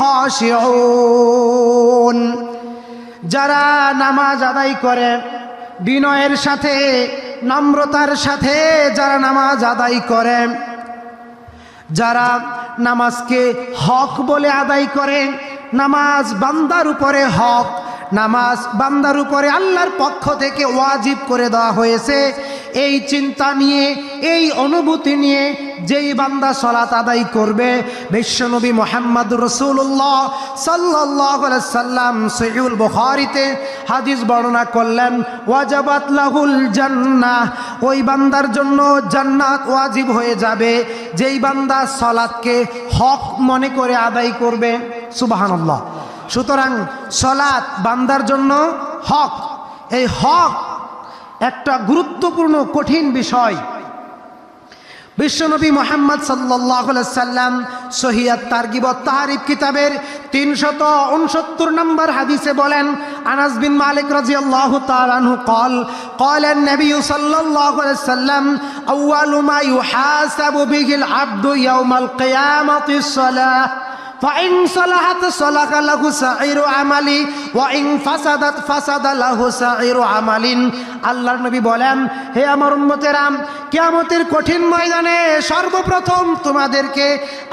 খাশিউন। যারা নামাজ আদায় করে, বিনয়ের সাথে, নম্রতার সাথে যারা নামাজ আদায় করে, যারা নামাজকে হক বলে আদায় করে, নামাজ বান্দার উপরে হক, নামাজ বান্দার উপরে আল্লাহর পক্ষ থেকে ওয়াজিব করে দেওয়া হয়েছে এই চিন্তা নিয়ে, এই অনুভূতি নিয়ে যেই বান্দা সলাত আদায় করবে, বিশ্বনবী মোহাম্মদ রসুল্লাহ সাল্লাহ সাল্লাম সৈউল বুখারিতে হাদিস বর্ণনা করলেন, ওয়াজাবাত লাহুল জান্নাহ, ওই বান্দার জন্য জান্নাত ওয়াজিব হয়ে যাবে, যেই বান্দা সলাৎকে হক মনে করে আদায় করবে সুবাহান্লাহ সুতরাং সলাৎ বান্দার জন্য হক, এই হক একটা গুরুত্বপূর্ণ কঠিন বিষয় বিশ্বনবী মোহাম্মদ সাল্লাহ সাল্লাম সহিয়াত তারগিব তাহারিফ কিতাবের তিনশত উনসত্তর নম্বর হাদিসে বলেন আনাস বিন মালিক রাজি আল্লাহ তালানহু কল قال النبي صلى الله عليه وسلم أول ما يحاسب به العبد يوم القيامة الصلاة فإن صلحت صلح له سعير عملي وإن فسدت فسد له سعير عمل আল্লাহর নবী বলেন, হে আমার উন্মতেরাম কিয়ামতের কঠিন ময়দানে সর্বপ্রথম তোমাদেরকে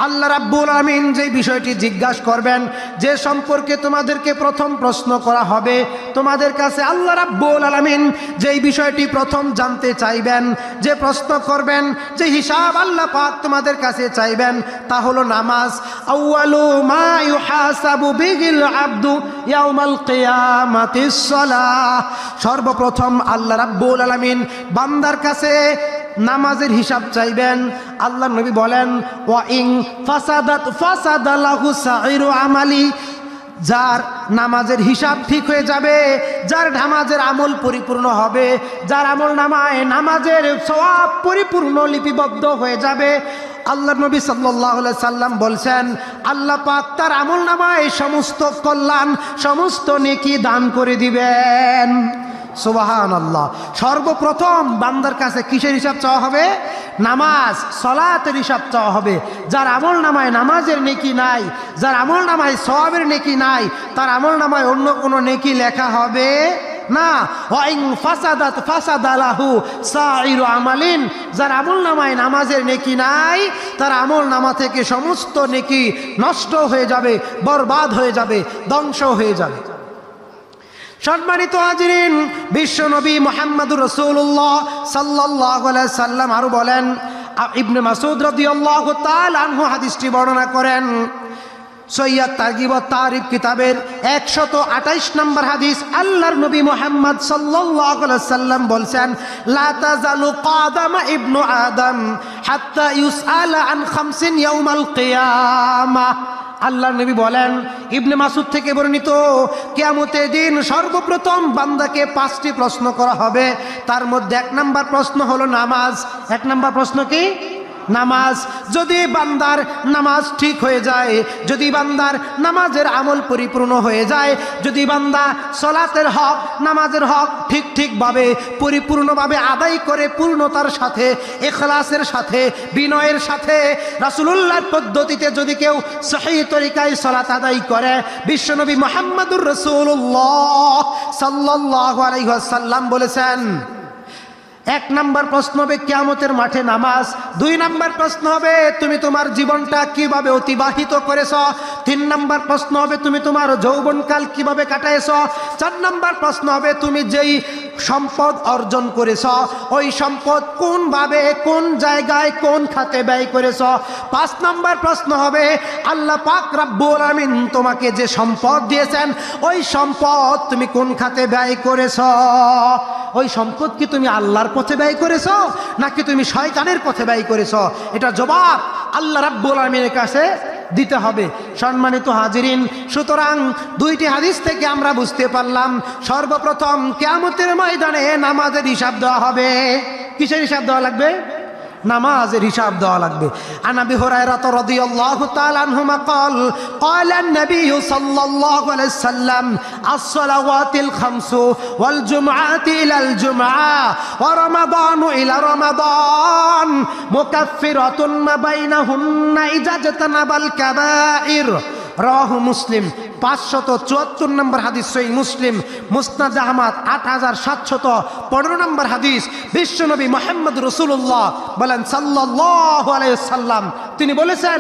আল্লাহ রাব্বুল আমিন যে বিষয়টি জিজ্ঞাসা করবেন, যে সম্পর্কে তোমাদেরকে প্রথম প্রশ্ন করা হবে, তোমাদের কাছে আল্লাহ রাব্বুল আলামিন যেই বিষয়টি প্রথম জানতে চাইবেন, যে প্রশ্ন করবেন, যে হিসাব আল্লাহ পাক তোমাদের কাছে চাইবেন, তা হলো নামাজ। আউয়ালু মা আবদু সর্বপ্রথম আল্লাহ রাব্বুল আলামিন বান্দার কাছে নামাজের হিসাব চাইবেন। আল্লাহ নবী বলেন, ওয়া ইং ফাসাদাত ফাসাদালাহু সাইরু আমালি। যার নামাজের হিসাব ঠিক হয়ে যাবে, যার নামাজের আমল পরিপূর্ণ হবে, যার আমল নামায় নামাজের সওয়াব পরিপূর্ণ লিপিবদ্ধ হয়ে যাবে। আল্লাহ নবী সাল্লাহ সাল্লাম বলছেন, আল্লাহ পাক তার আমল নামায় সমস্ত কল্যাণ, সমস্ত নেকি দান করে দিবেন। সুবাহান আল্লাহ সর্বপ্রথম বান্দার কাছে কিসের হিসাব চাওয়া হবে? নামাজ, সলাতের হিসাব চাওয়া হবে। যার আমল নামায় নামাজের নেকি নাই, যার আমল নামায় সবের নেকি নাই, তার আমল নামায় অন্য কোনো নেকি লেখা হবে না। ওয়াইং ফাসাদাত ফাসাদালাহু সাইরু আমালিন। যার আমল নামায় নামাজের নেকি নাই, তার আমল থেকে সমস্ত নেকি নষ্ট হয়ে যাবে, বরবাদ হয়ে যাবে, ধ্বংস হয়ে যাবে। সম্মানিত হাজিরিন বিশ্বনবী মোহাম্মদুর রসুল্লাহ সাল্লাহ সাল্লাম আরও বলেন ইবনে মাসুদ রদিয়াল্লাহ আনহু হাদিসটি বর্ণনা করেন। সৈয়দ তাগিব তারিফ কিতাবের একশত আঠাইশ নম্বর হাদিস আল্লাহর নবী মোহাম্মদ সাল্লাম বলছেন ইবনু আদম হাত্তা ইউসআলা আন খামসিন ইয়াউমাল আল্লাহ নবী বলেন, ইবনে মাসুদ থেকে বর্ণিত কেমতে দিন সর্বপ্রথম বান্দাকে পাঁচটি প্রশ্ন করা হবে। তার মধ্যে এক নাম্বার প্রশ্ন হলো নামাজ। এক নাম্বার প্রশ্ন কি? নামাজ, যদি বান্দার নামাজ ঠিক হয়ে যায়, যদি বান্দার নামাজের আমল পরিপূর্ণ হয়ে যায়, যদি বান্দা সলাতের হক, নামাজের হক ঠিক ঠিকভাবে, পরিপূর্ণভাবে আদায় করে পূর্ণতার সাথে, এখলাসের সাথে, বিনয়ের সাথে, রাসুলুল্লাহর পদ্ধতিতে যদি কেউ সহি তরিকায় সলাত আদায় করে, বিশ্বনবী মোহাম্মদুর রসুল্লাহ সাল্লাহ আলাইসাল্লাম বলেছেন এক নাম্বার প্রশ্ন হবে কেয়ামতের মাঠে নামাজ। দুই নাম্বার প্রশ্ন হবে, তুমি তোমার জীবনটা কীভাবে অতিবাহিত করেছ? তিন নাম্বার প্রশ্ন হবে, তুমি তোমার যৌবনকাল কীভাবে কাটাইছ চার নাম্বার প্রশ্ন হবে, তুমি যেই সম্পদ অর্জন করেছ। ওই সম্পদ কোনভাবে, কোন জায়গায়, কোন খাতে ব্যয় করেছ? পাঁচ নাম্বার প্রশ্ন হবে, আল্লাহ পাক রাব্বুল আমিন তোমাকে যে সম্পদ দিয়েছেন, ওই সম্পদ তুমি কোন খাতে ব্যয় করেছ? ওই সম্পদ কি তুমি আল্লাহর পথে ব্যয় করেছ, নাকি তুমি শয়তানের পথে ব্যয় করেছ? এটা জবাব আল্লাহ রাব্বুল আলমিনের কাছে দিতে হবে। সম্মানিত হাজিরিন, সুতরাং দুইটি হাদিস থেকে আমরা বুঝতে পারলাম, সর্বপ্রথম কেয়ামতের ময়দানে নামাজের হিসাব দেওয়া হবে। কিসের হিসাব দেওয়া লাগবে? নামাজের হিসাব দেওয়া লাগবে আনাবি হুরায়রা রাদিয়াল্লাহু তাআলা আনহুমা قال قال النبي صلى الله عليه وسلم الصلوات الخمس والجمعات الى الجمعه ورمضان الى رمضان مكفرة ما بينهن اذا اجتنب الكبائر রাহু মুসলিম পাঁচশত চুয়াত্তর নম্বর হাদিস সই মুসলিম, মুসনাদ আহমদ আট হাজার সাতশত পনেরো নম্বর হাদিস। বিশ্বনবী মোহাম্মদ রসুল্লাহ বলেন সাল্লাহ আলাইসাল্লাম তিনি বলেছেন,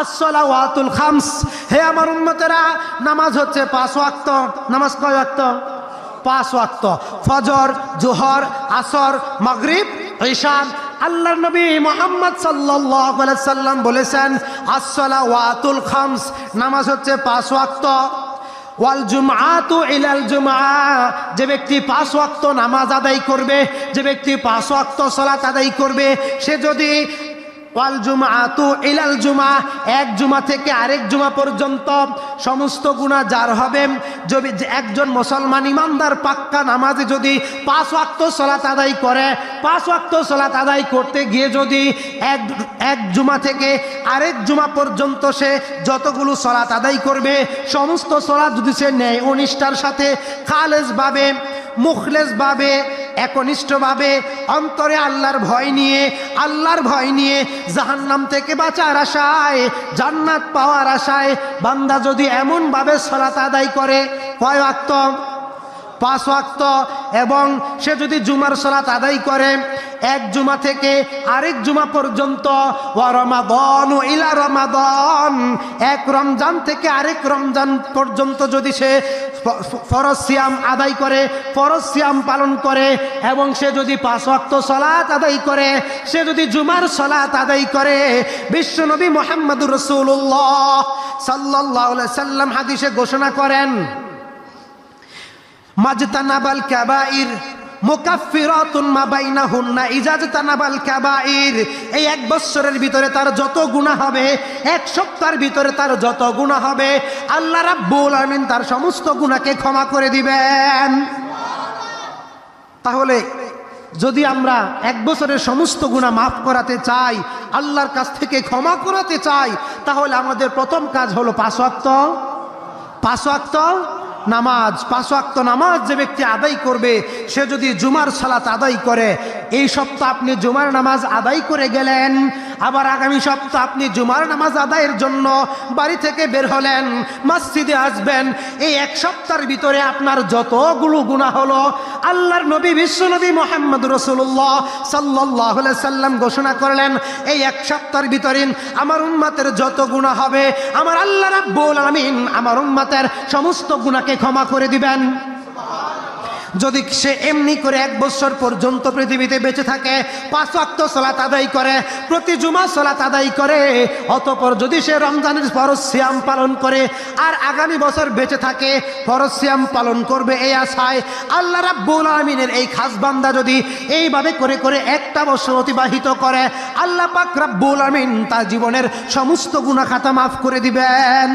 আসসালাওয়াতুল খামস, হে আমার উম্মতেরা, নামাজ হচ্ছে পাঁচ ওয়াক্ত, নামাজ কয় ওয়াক্ত? পাঁচ ওয়াক্ত। ফজর, জোহর, আসর, মাগরিব, ঈশান আল্লাহর নবী মোহাম্মদ সাল্লাম বলেছেন আসলা ওয়াতুল খামস নামাজ হচ্ছে পাঁচ ওয়াক্ত। যে ব্যক্তি পাঁচ ওয়াক্ত নামাজ আদায় করবে, যে ব্যক্তি পাঁচ ওয়াক্ত সালাত আদায় করবে, সে যদি ওয়াল জুমআতু ইলাল জুমা এক জুমা থেকে আরেক জুমা পর্যন্ত সমস্ত গুণা যার হবে। যদি একজন মুসলমান ইমানদার পাক্কা নামাজে যদি পাঁচ ওয়াক্ত সলাত করে, পাঁচ ওয়াক্ত সলাত করতে গিয়ে যদি এক এক জুমা থেকে আরেক জুমা পর্যন্ত সে যতগুলো সলাত আদায় করবে, সমস্ত সলাত যদি সে নেয় অনিষ্ঠার সাথে, খালেজভাবে, মুখলেসভাবে, একনিষ্ঠভাবে, অন্তরে আল্লাহর ভয় নিয়ে, আল্লাহর ভয় নিয়ে জাহান্নাম থেকে বাঁচার আশায়, জান্নাত পাওয়ার আশায় বান্দা যদি এমনভাবে সলাত আদায় করে, কয় আক্ত পাঁচ ওয়াক্ত। এবং সে যদি জুমার সলাত আদায় করে, এক জুমা থেকে আরেক জুমা পর্যন্ত রমাদন ইলা রমাদন। এক রমজান থেকে আরেক রমজান পর্যন্ত যদি সে ফরজ সিয়াম আদায় করে, ফরজ সিয়াম পালন করে, এবং সে যদি পাঁচ অক্ত সলাত আদায় করে, সে যদি জুমার সলাত আদায় করে বিশ্বনবী মোহাম্মদুর রসুল্লাহ সাল্লাহ সাল্লাম হাদিসে ঘোষণা করেন, মাজতানাবাল কাবাইর কাবাইর। এই এক ভিতরে তার যত গুনাহ হবে, এক সপ্তাহের ভিতরে তার যত গুনাহ হবে তার সমস্ত গুনাহকে ক্ষমা করে দিবেন। তাহলে যদি আমরা এক বছরের সমস্ত গুণা মাফ করাতে চাই, আল্লাহর কাছ থেকে ক্ষমা করাতে চাই, তাহলে আমাদের প্রথম কাজ হলো পাঁচ পাঁচ নামাজ, পাঁচ ওয়াক্ত নামাজ যে ব্যক্তি আদায় করবে, সে যদি জুমার সালাত আদায় করে, এই সপ্তাহ আপনি জুমার নামাজ আদায় করে গেলেন, আবার আগামী সপ্তাহ আপনি জুমার নামাজ আদায়ের জন্য বাড়ি থেকে বের হলেন, মসজিদে আসবেন, এই এক সপ্তাহের ভিতরে আপনার যতগুলো গুণা হলো, আল্লাহর নবী, বিশ্ব নবী মোহাম্মদ রসুল্লাহ সাল্লাহ সাল্লাম ঘোষণা করলেন, এই এক সপ্তাহের ভিতরে আমার উন্মাতের যত গুণা হবে, আমার আল্লাহ রাব্বুল আলামিন আমার উন্মাতের সমস্ত গুণাকে ক্ষমা করে দিবেন। যদি সে এমনি করে এক বছর পর্যন্ত পৃথিবীতে বেঁচে থাকে, পাঁচ ওয়াক্ত সলাত আদায় করে, প্রতি জুমা সলাত আদায় করে, অতপর যদি সে রমজানের ফরজ সিয়াম পালন করে আর আগামী বছর বেঁচে থাকে, ফরজ সিয়াম পালন করবে এই আশায় আল্লাহ রাব্বুল আলমিনের এই খাস বান্দা যদি এইভাবে করে করে একটা বছর অতিবাহিত করে, আল্লাহ পাক রাব্বুল আমিন তার জীবনের সমস্ত গুণা খাতা মাফ করে দিবেন।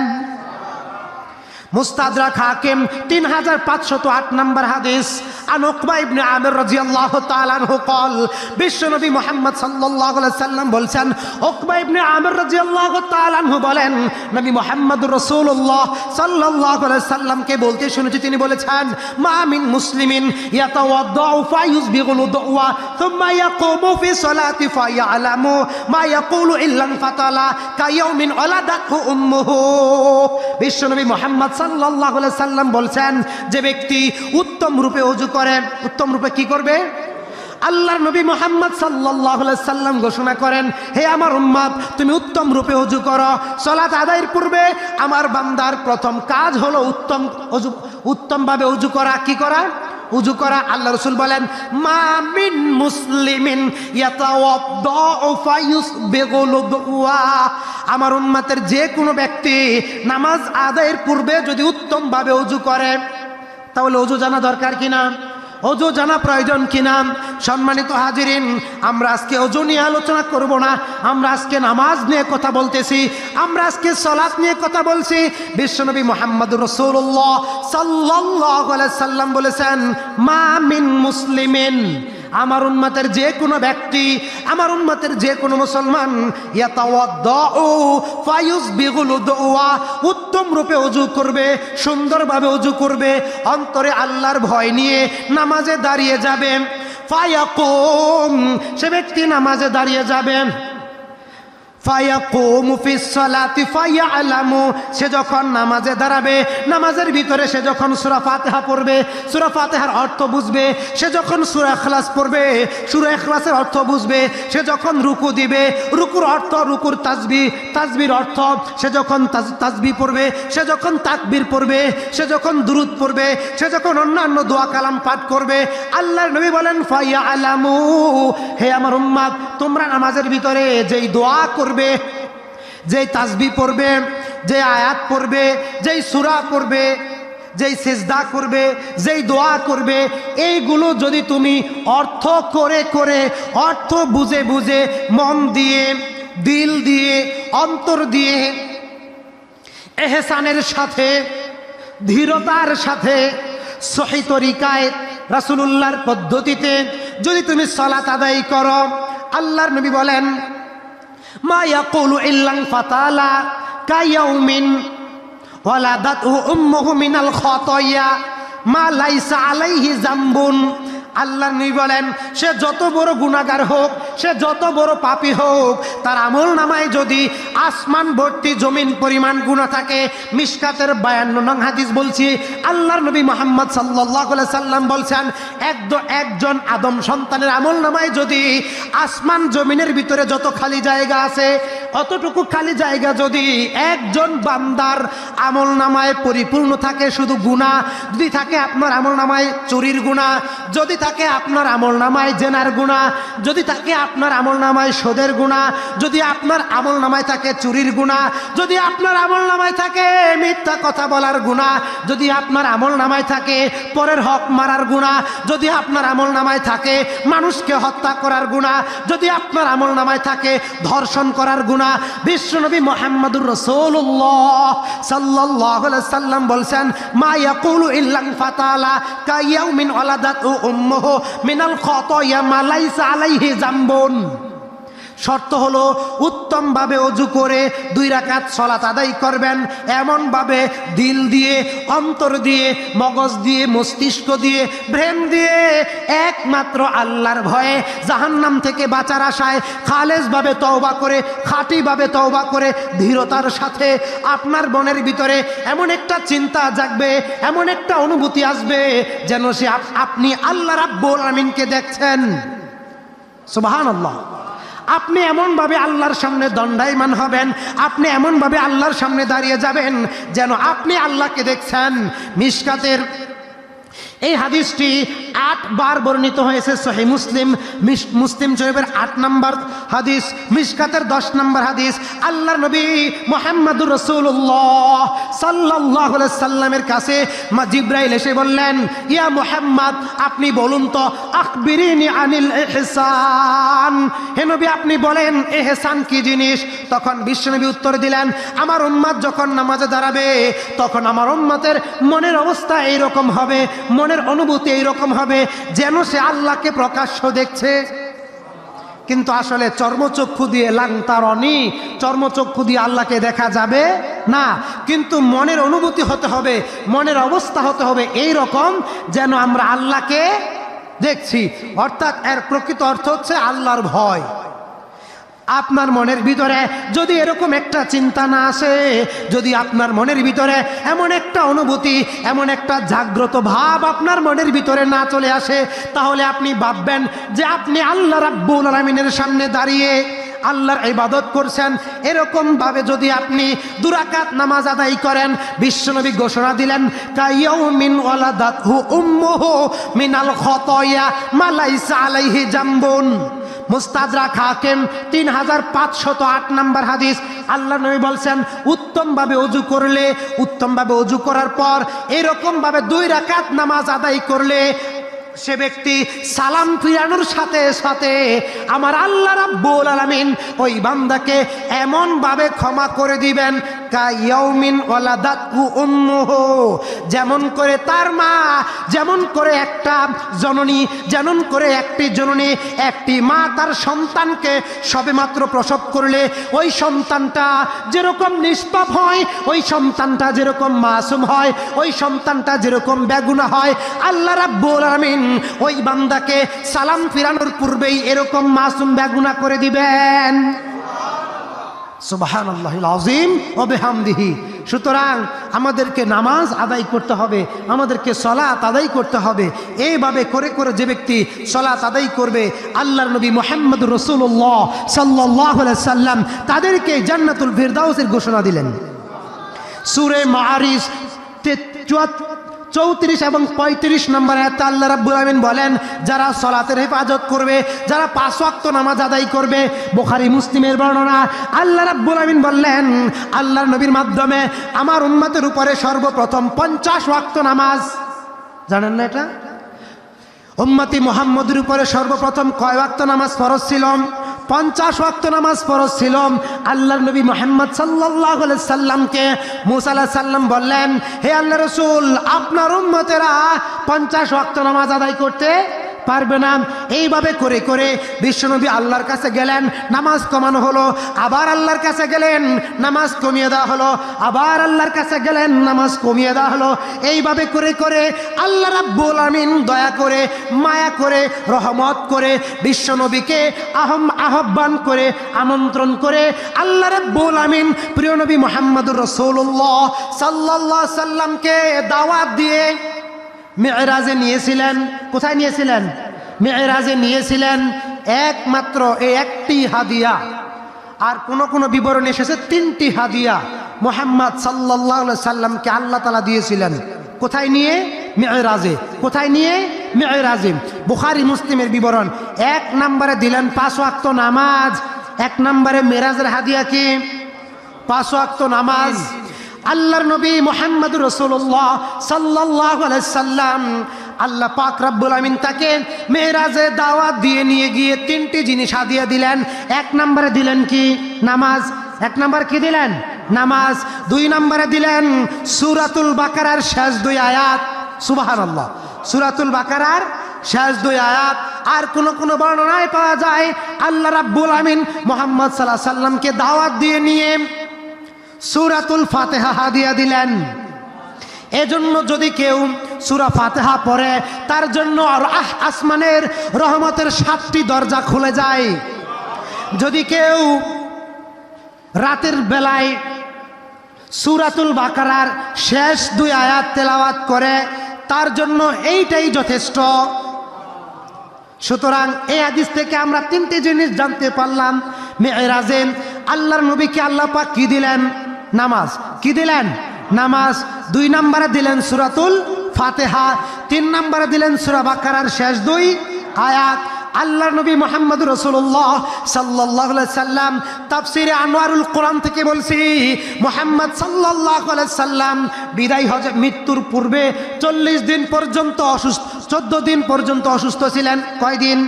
মুস্তাদরা খাকিম তিন হাজার পাঁচশত আট নম্বর হাদিস। আনোকমা ইবনে আমের বলেন, নবী মোহাম্মদ রসুল্লাহ সাল্লাল্লাহু আলাইহি সাল্লামকে তিনি বলেছেন, মা মিন মুসলিমিন ইয়াতাওয়াদ্দাউ ফায়ুসবিগুল দুআ থুম্মা ইয়াকুমু ফি সলাতি ফায়ালামু বিশ্বনবী মোহাম্মদ সাল্লাম বলছেন, যে ব্যক্তি উত্তম রূপে অজু করে, উত্তম রূপে কি করবে? আল্লাহর নবী মোহাম্মদ সাল্লাহ সাল্লাম ঘোষণা করেন, হে আমার উম্মাদ তুমি উত্তম রূপে অজু করো। সলাত আদায়ের পূর্বে আমার বান্দার প্রথম কাজ হলো উত্তম উত্তমভাবে অজু করা। কি করা? উজু করা, আল্লাহ রসুল বলেন মামিন মুসলিমিন আমার উন্মাতের যে কোনো ব্যক্তি নামাজ আদায়ের পূর্বে যদি উত্তমভাবে উজু করে, তাহলে উজু জানা দরকার কিনা? অজু জানা প্রয়োজন কিনা সম্মানিত হাজিরিন, আমরা আজকে অজু নিয়ে আলোচনা করব না। আমরা আজকে নামাজ নিয়ে কথা বলতেছি, আমরা আজকে সলাৎ নিয়ে কথা বলছি। বিশ্বনবী মোহাম্মদ রসুল্লাহ সাল্লাহ সাল্লাম বলেছেন, মা মিন মুসলিমিন। আমার উন্মাতের যে কোনো ব্যক্তি, আমার উন্মাতের যে কোনো মুসলমান উত্তম রূপে অজু করবে, সুন্দরভাবে অজু করবে, অন্তরে আল্লাহর ভয় নিয়ে নামাজে দাঁড়িয়ে যাবে। ফায়াকুম, সে ব্যক্তি নামাজে দাঁড়িয়ে যাবে ফায়াকুমু ফিস সালাতি ফায়ালামু সে যখন নামাজে দাঁড়াবে, নামাজের ভিতরে সে যখন সূরা ফাতিহা পড়বে, সূরা ফাতিহার অর্থ বুঝবে, সে যখন সূরা ইখলাস পড়বে, সূরা ইখলাসের অর্থ বুঝবে, সে যখন রুকু দিবে, রুকুর অর্থ রুকুর তাসবি তাসবির অর্থ সে যখন তাজ- তাসবি পড়বে, সে যখন তাকবীর পড়বে, সে যখন দুরুদ পড়বে, সে যখন অন্যান্য দোয়া কালাম পাঠ করবে, আল্লাহর নবী বলেন ফাইয়া আলামু হে আমার উম্মাদ তোমরা নামাজের ভিতরে যেই দোয়া করবে, যেই তাসবি পড়বে যে আয়াত পড়বে, যেই সুরা পড়বে, যেই সেজদা করবে, যেই দোয়া করবে, এইগুলো যদি তুমি অর্থ করে করে, অর্থ বুঝে বুঝে মন দিয়ে, দিল দিয়ে, অন্তর দিয়ে, এহসানের সাথে, ধীরতার সাথে, সহি তরিকায় রাসুলুল্লাহর পদ্ধতিতে যদি তুমি সলাত আদায় করো আল্লাহর নবী বলেন, মা ইয়াকুলু ইল্লাং ফাতালা কায়াউমিন ওয়ালাদাতহু উম্মুহু মিনাল খাতায়া, মা লাইসা আলাইহি জামবুন আল্লাহ নবী বলেন, সে যত বড় গুণাগার হোক, সে যত বড় পাপী হোক, তার আমল নামায় যদি আসমান ভর্তি জমিন পরিমাণ গুণা থাকে, মিসকাতের বায়ান্ন নং হাদিস বলছি, আল্লাহর নবী মোহাম্মদ সাল্লাহ সাল্লাম বলছেন একদ- একজন আদম সন্তানের আমল নামায় যদি আসমান জমিনের ভিতরে যত খালি জায়গা আছে অতটুকু খালি জায়গা যদি একজন বান্দার আমল নামায় পরিপূর্ণ থাকে, শুধু গুণা যদি থাকে আপনার আমল নামায় চুরির গুণা যদি থাকে আপনার আমল নামায় জেনার গুণা যদি থাকে আপনার আমল নামায় সোদের গুণা যদি আপনার আমল নামায় থাকে চুরির গুণা যদি আপনার আমল নামায় থাকে মিথ্যা কথা বলার গুণা যদি আপনার আমল নামায় থাকে পরের হক মারার গুণা যদি আপনার আমল নামায় থাকে মানুষকে হত্যা করার গুণা যদি আপনার আমল নামায় থাকে ধর্ষণ করার গুণা বিশ্বনবী মোহাম্মদুর রসুল্লাহ সাল্লাহ সাল্লাম বলছেন, মা ইয়াকুলু ইল্লাং ফাতালা কাইয়াউমিন ওয়ালাদাত উম্মুহু মিনাল খাতায়া মা লাইসা আলাইহি জামবুন শর্ত হলো উত্তমভাবে অজু করে দুই রাকাত সলাত আদায় করবেন, এমনভাবে দিল দিয়ে, অন্তর দিয়ে, মগজ দিয়ে, মস্তিষ্ক দিয়ে, ব্রেন দিয়ে, একমাত্র আল্লাহর ভয়ে জাহান্নাম থেকে বাঁচার আশায় খালেজভাবে তওবা করে, খাঁটিভাবে তওবা করে ধীরতার সাথে আপনার মনের ভিতরে এমন একটা চিন্তা জাগবে, এমন একটা অনুভূতি আসবে যেন সে আপনি আল্লাহ রাব্বুল আমিনকে দেখছেন। সুবহানাল্লাহ। আপনি এমনভাবে আল্লাহর সামনে দণ্ডায়মান হবেন, আপনি এমনভাবে আল্লাহর সামনে দাঁড়িয়ে যাবেন যেন আপনি আল্লাহকে দেখছেন। মিসকাতের এই হাদিসটি আট বার বর্ণিত হয়েছে সহি মুসলিম মিস- মুসলিম শরীফের আট নম্বর হাদিস মিসকাতের দশ নম্বর হাদিস। আল্লাহর নবী মোহাম্মদুর রসুল্লাহ সাল্লাহ সাল্লামের কাছে জিব্রাইল এসে বললেন, ইয়া মোহাম্মদ, আপনি বলুন তো আকবিরিনি আনিল এহসান হে নবী, আপনি বলেন এহসান কি জিনিস? তখন বিশ্বনবী উত্তর দিলেন, আমার উম্মাদ যখন নামাজে দাঁড়াবে, তখন আমার উম্মাতের মনের অবস্থা এইরকম হবে, মনের অনুভূতি এইরকম হবে। যেন সে আল্লাহকে প্রকাশ্য দেখছে। কিন্তু আসলে চর্মচক্ষু দিয়ে লাংতারণি, চর্মচক্ষু দিয়ে আল্লাহকে দেখা যাবে না। কিন্তু মনের অনুভূতি হতে হবে, মনের অবস্থা হতে হবে এই রকম যেন আমরা আল্লাহকে দেখছি। অর্থাৎ এর প্রকৃত অর্থ হচ্ছে আল্লাহর ভয়। আপনার মনের ভিতরে যদি এরকম একটা চিন্তা না আসে, যদি আপনার মনের ভিতরে এমন একটা অনুভূতি, এমন একটা জাগ্রত ভাব আপনার মনের ভিতরে না চলে আসে, তাহলে আপনি ভাববেন যে আপনি আল্লাহ রাব্বুল আলমিনের সামনে দাঁড়িয়ে আল্লাহর ইবাদত করছেন। এরকম ভাবে যদি আপনি দুরাকাত নামাজ আদায় করেন, বিশ্বনবী ঘোষণা দিলেন মিনাল মালাইসা আলাইহি জামবুন। মুস্তাদরাক হাকিম তিন হাজার পাঁচশত আট নম্বর হাদিস। আল্লাহ নবী বলছেন, উত্তমভাবে অজু করলে, উত্তমভাবে অজু করার পর এরকমভাবে দুই রাকাত নামাজ আদায় করলে সে ব্যক্তি সালাম ফিরানোর সাথে সাথে আমার আল্লাহ রাব্বুল আলামিন ওই বান্দাকে এমন ভাবে ক্ষমা করে দিবেন কাইয়াউমিন ওয়ালাদাতহু উম্মুহু। যেমন করে তার মা, যেমন করে একটা জননী, যেমন করে একটি জননী, একটি মা তার সন্তানকে সবেমাত্র প্রসব করলে ওই সন্তানটা যেরকম নিষ্পাপ হয়, ওই সন্তানটা যেরকম মাসুম হয়, ওই সন্তানটা যেরকম বেগুনা হয়, আল্লাহ রাব্বুল আলামিন ওই বান্দাকে সালাম ফিরানোর পূর্বেই এরকম মাসুম বেগুনা করে দিবেন। সুবাহান আল্লাহ আজিম সুতরাং আমাদেরকে নামাজ আদায় করতে হবে, আমাদেরকে সলাত আদায় করতে হবে। এইভাবে করে করে যে ব্যক্তি সলাত আদায় করবে, আল্লাহর নবী মোহাম্মদ রসুল্লাহ সাল্লাহ সাল্লাম তাদেরকে জান্নাতুল ফিরদাউসের ঘোষণা দিলেন। সুরে মারিস চৌত্রিশ এবং পঁয়ত্রিশ নম্বর আয়াতে আল্লাহ রাব্বুল আমিন বলেন, যারা সলাতের হেফাজত করবে, যারা পাঁচ ওয়াক্ত নামাজ আদায় করবে, বোখারি, মুসলিমের বর্ণনা, আল্লাহ রাব্বুল আমিন বললেন, আল্লাহর নবীর মাধ্যমে আমার উম্মতের উপরে সর্বপ্রথম পঞ্চাশ ওয়াক্ত নামাজ। জানেন না এটা? উম্মতি মোহাম্মদের উপরে সর্বপ্রথম কয় ওয়াক্ত নামাজ ফরজ ছিল? পঞ্চাশ ওয়াক্ত নামাজ ফরজ ছিল আল্লাহর নবী মোহাম্মদ সাল্লাহ সাল্লামকে মুসাল্লাহ সাল্লাম বললেন, হে আল্লাহ রসুল, আপনার উম্মতেরা পঞ্চাশ ওয়াক্ত নামাজ আদায় করতে পারবে না। এইভাবে করে করে বিশ্বনবী আল্লাহর কাছে গেলেন, নামাজ কমানো হলো, আবার আল্লাহর কাছে গেলেন, নামাজ কমিয়ে দেওয়া হলো, আবার আল্লাহর কাছে গেলেন, নামাজ কমিয়ে দেওয়া হলো। এইভাবে করে করে আল্লাহ রাব্বুল আমিন দয়া করে, মায়া করে, রহমত করে বিশ্বনবীকে আহম, আহ্বান করে, আমন্ত্রণ করে আল্লাহ রাব্বুল আমিন প্রিয় নবী মোহাম্মদুর রসৌল্লাহ সাল্লাহ সাল্লামকে দাওয়াত দিয়ে মেয়েরাজে নিয়েছিলেন। কোথায় নিয়েছিলেন? মেয়েরাজে নিয়েছিলেন একমাত্র এই একটি হাদিয়া। আর কোন কোনো বিবরণ এসেছে তিনটি হাদিয়া। মোহাম্মদ সাল্লাহ সাল্লামকে আল্লাহ তালা দিয়েছিলেন। কোথায় নিয়ে? মেয়েরাজে কোথায় নিয়ে? মেয়েরাজে বুখারি, মুসলিমের বিবরণ। এক নম্বরে দিলেন পাঁচ ওয়াক্ত নামাজ। এক নম্বরে মেরাজের হাদিয়া কি? পাঁচ ওয়াক্ত নামাজ। আল্লাহর নবী মোহাম্মদ রসুল্লাহ সাল্লাহ সাল্লাম, আল্লাহ পাক রাব্বুল আমিন তাকে মেয়েরাজে দাওয়াত দিয়ে নিয়ে গিয়ে তিনটি জিনিস হাদিয়া দিলেন। এক নম্বরে দিলেন কি? নামাজ। এক নম্বর কি দিলেন? নামাজ। দুই নম্বরে দিলেন সুরাতুল বাকারার শেষ দুই আয়াত। সুবাহান আল্লাহ সুরাতুল বাকারার শেষ দুই আয়াত। আর কোন কোন বর্ণনায় পাওয়া যায়, আল্লাহ রাব্বুল আমিন মোহাম্মদ সাল্লাহ সাল্লামকে দাওয়াত দিয়ে নিয়ে সুরাতুল ফাতেহা হাদিয়া দিলেন। এজন্য যদি কেউ সুরা ফাতেহা পড়ে, তার জন্য আর আহ আসমানের রহমতের সাতটি দরজা খুলে যায়। যদি কেউ রাতের বেলায় সুরাতুল বাকারার শেষ দুই আয়াত তেলাওয়াত করে, তার জন্য এইটাই যথেষ্ট। সুতরাং এই হাদিস থেকে আমরা তিনটি জিনিস জানতে পারলাম মেয়েরাজেন আল্লাহর নবীকে আল্লাহ পাক কি দিলেন? নামাজ। কি দিলেন? নামাজ। দুই নম্বরে দিলেন সুরাতুল ফাতেহা, তিন নম্বরে দিলেন সুরা বাকারার শেষ দুই আয়াত। আল্লাহ নবী মোহাম্মদ রসুল্লাহ সাল্লাহ সাল্লাম তাফসিরে আনোয়ারুল কোরআন থেকে বলছি, মোহাম্মদ সাল্লাহ সাল্লাম বিদায় হজ মৃত্যুর পূর্বে চল্লিশ দিন পর্যন্ত অসুস্থ, চোদ্দ দিন পর্যন্ত অসুস্থ ছিলেন। কয়দিন?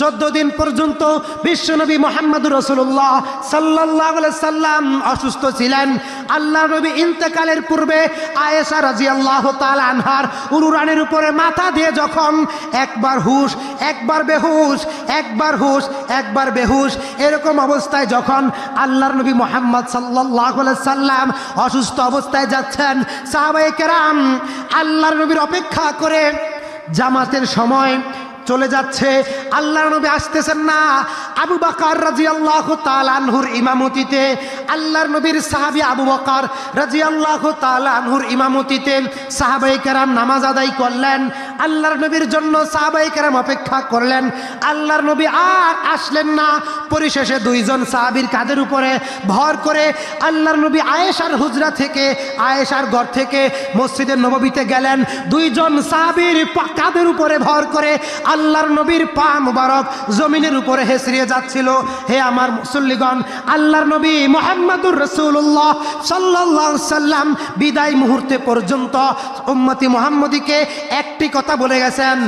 চোদ্দ দিন পর্যন্ত বিশ্বনবী মোহাম্মদ রসুল্লাহ সাল্লাহ সাল্লাম অসুস্থ ছিলেন। আল্লাহ নবী ইন্তেকালের পূর্বে আয়েশা রাজি আল্লাহ আনহার উরুরানের উপরে মাথা দিয়ে যখন একবার হুশ, একবার বেহুশ, একবার হুশ, একবার বেহুশ, এরকম অবস্থায় যখন আল্লাহর নবী মোহাম্মদ সাল্লাহ সাল্লাম অসুস্থ অবস্থায় যাচ্ছেন সাহাবাই কেরাম আল্লাহর নবীর অপেক্ষা করে জামাতের সময় চলে যাচ্ছে। আল্লাহ নবী আসতেছেন না। আবু বাকার রাজি আল্লাহ তালানহুর ইমামতিতে। আল্লাহর নবীর সাহাবি আবু বাকার রাজি আল্লাহ তালানহুর ইমামতিতে সাহাবাইকার নামাজ আদায় করলেন। আল্লাহর নবীর জন্য সাহাবাই কেরাম অপেক্ষা করলেন। আল্লাহর নবী আর আসলেন না। পরিশেষে দুইজন সাহাবির কাদের উপরে ভর করে আল্লাহর নবী আয়েশার হুজরা থেকে, আয়েশার ঘর থেকে মসজিদের নবীতে গেলেন। দুইজন সাহাবির কাদের উপরে ভর করে আল্লাহর নবীর পা মুবারক জমিনের উপরে হেসরিয়ে যাচ্ছিল। হে আমার মুসল্লিগণ, আল্লাহর নবী মোহাম্মদুর রসুল্লাহ সাল্লাহ সাল্লাম বিদায় মুহূর্তে পর্যন্ত উম্মতি মোহাম্মদীকে একটি কথা বলে গেছেন।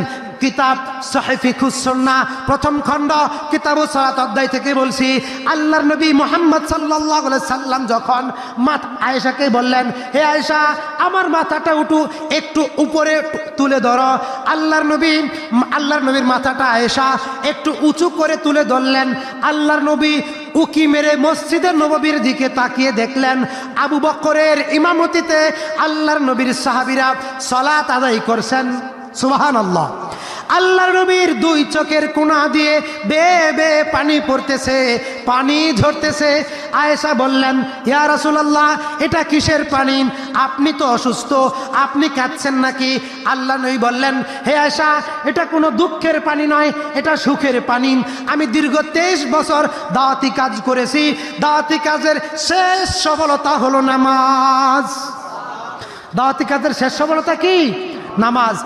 কিতাব সাহেফি খুসন্না প্রথম খণ্ড, কিতাব সালাত অধ্যায় থেকে বলছি, আল্লাহর নবী মোহাম্মদ সাল্লাহ সাল্লাম যখন মাথা আয়েশাকে বললেন, হে আয়েশা, আমার মাথাটা উঠু, একটু উপরে তুলে ধরো। আল্লাহর নবী আল্লাহর নবীর মাথাটা আয়েশা, একটু উঁচু করে তুলে ধরলেন। আল্লাহর নবী উকি মেরে মসজিদের নববীর দিকে তাকিয়ে দেখলেন, আবু বকরের ইমামতিতে আল্লাহর নবীর সাহাবিরা সলাত আদায় করছেন। সুবাহান আল্লাহ আল্লাহ নবীর দুই চোখের কোনা দিয়ে বে বে পানি পড়তেছে, পানি ঝরতেছে। আয়েশা বললেন, ইয়া রাসূলুল্লাহ, এটা কিসের পানি? আপনি তো অসুস্থ, আপনি কাঁদছেন নাকি? আল্লাহ নবী বললেন, হে আয়েশা, এটা কোনো দুঃখের পানি নয়, এটা সুখের পানি। আমি দীর্ঘ তেইশ বছর দাওয়াতি কাজ করেছি, দাওয়াতি কাজের শেষ সফলতা হলো নামাজ। দাওয়াতি কাজের শেষ সফলতা কি? নামাজ।